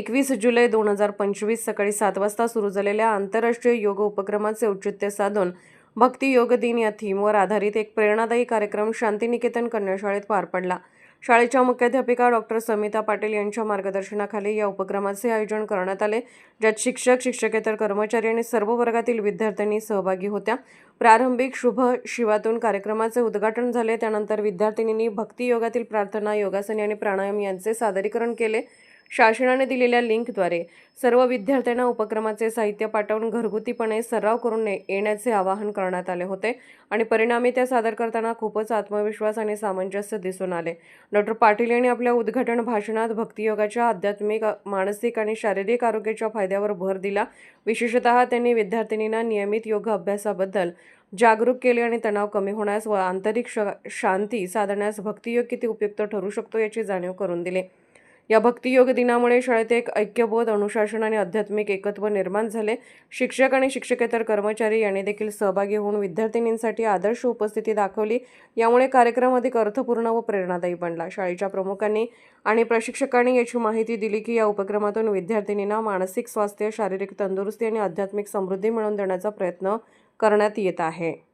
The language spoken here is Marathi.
एकवीस जुलै दोन हजार पंचवीस सकाळी सात वाजता सुरू झालेल्या आंतरराष्ट्रीय योग उपक्रमाचे औचित्य साधून भक्ती योग दिन या थीमवर आधारित एक प्रेरणादायी कार्यक्रम शांतिनिकेतन कन्याशाळेत पार पडला. शाळेच्या मुख्याध्यापिका डॉक्टर समिता पाटील यांच्या मार्गदर्शनाखाली या उपक्रमाचे आयोजन करण्यात आले ज्यात शिक्षक शिक्षकेतर कर्मचारी आणि सर्व वर्गातील विद्यार्थ्यांनी सहभागी होत्या. प्रारंभिक शुभ शिवातून कार्यक्रमाचे उद्घाटन झाले. त्यानंतर विद्यार्थिनींनी भक्ती योगातील प्रार्थना योगासने आणि प्राणायाम यांचे सादरीकरण केले. शासनाने दिलेल्या लिंकद्वारे सर्व विद्यार्थ्यांना उपक्रमाचे साहित्य पाठवून घरगुतीपणे सराव करून ने- येण्याचे आवाहन करण्यात आले होते आणि परिणामी त्या सादर करताना खूपच आत्मविश्वास आणि सामंजस्य दिसून आले. डॉक्टर पाटील यांनी आपल्या उद्घाटन भाषणात भक्तियोगाच्या आध्यात्मिक मानसिक आणि शारीरिक आरोग्याच्या फायद्यावर भर दिला. विशेषतः त्यांनी विद्यार्थिनींना नियमित योग अभ्यासाबद्दल जागरूक केले आणि तणाव कमी होण्यास व आंतरिक श शांती साधण्यास भक्तियोग किती उपयुक्त ठरू शकतो याची जाणीव करून दिली. या भक्तियोग दिनामुळे शाळेत एक ऐक्यबोध अनुशासन आणि आध्यात्मिक एकत्व निर्माण झाले. शिक्षक आणि शिक्षकेतर कर्मचारी यांनी देखील सहभागी होऊन विद्यार्थिनींसाठी आदर्श उपस्थिती दाखवली. यामुळे कार्यक्रम अधिक अर्थपूर्ण व प्रेरणादायी बनला. शाळेच्या प्रमुखांनी आणि प्रशिक्षकांनी याची माहिती दिली की या उपक्रमातून विद्यार्थिनींना मानसिक स्वास्थ्य शारीरिक तंदुरुस्ती आणि आध्यात्मिक समृद्धी मिळवून देण्याचा प्रयत्न करण्यात येत आहे.